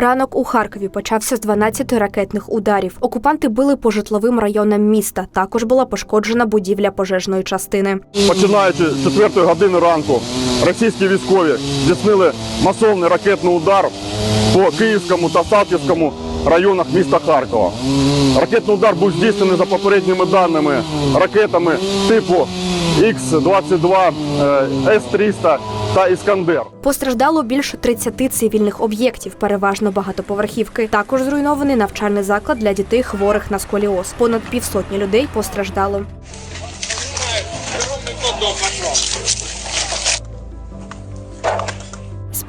Ранок у Харкові почався з 12 ракетних ударів. Окупанти били по житловим районам міста. Також була пошкоджена будівля пожежної частини. Починаючи з 4 години ранку, російські військові здійснили масовний ракетний удар по Київському та Салтівському районах міста Харкова. Ракетний удар був здійснений за попередніми даними ракетами типу Х-22, е, С-300 та Іскандер. Постраждало більше 30 цивільних об'єктів, переважно багатоповерхівки. Також зруйнований навчальний заклад для дітей хворих на сколіоз. Понад півсотні людей постраждало.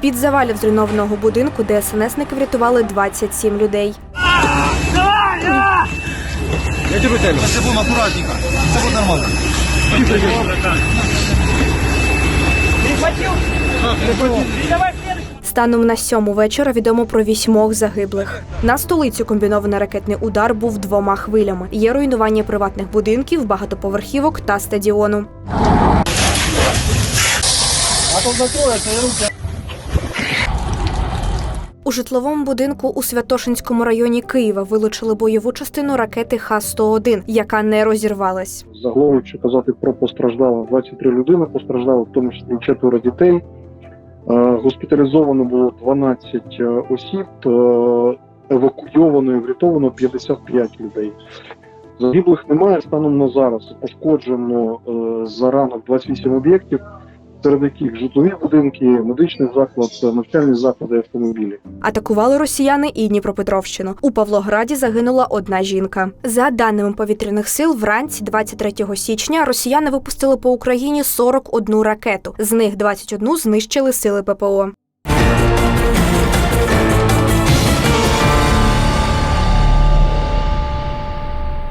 З-під завалів зруйнованого будинку ДСНСники врятували 27 людей. Це будемо акуратненько. Це буде нормально. Станом на сьому вечора відомо про вісьмох загиблих. На столицю комбінований ракетний удар був двома хвилями. Є руйнування приватних будинків, багатоповерхівок та стадіону. У житловому будинку у Святошинському районі Києва вилучили бойову частину ракети Х-101, яка не розірвалась. Загалом, якщо казати про постраждалих, 23 людини постраждали, в тому числі четверо дітей. Е, Госпіталізовано було 12 е, осіб, е, евакуйовано і врятовано 55 людей. Загиблих немає станом на зараз. Пошкоджено е, за ранок 28 об'єктів, серед яких житлові будинки, медичний заклад, навчальні заклади, автомобілі. Атакували росіяни і Дніпропетровщину. У Павлограді загинула одна жінка. За даними повітряних сил, вранці 23 січня росіяни випустили по Україні 41 ракету. З них 21 знищили сили ППО.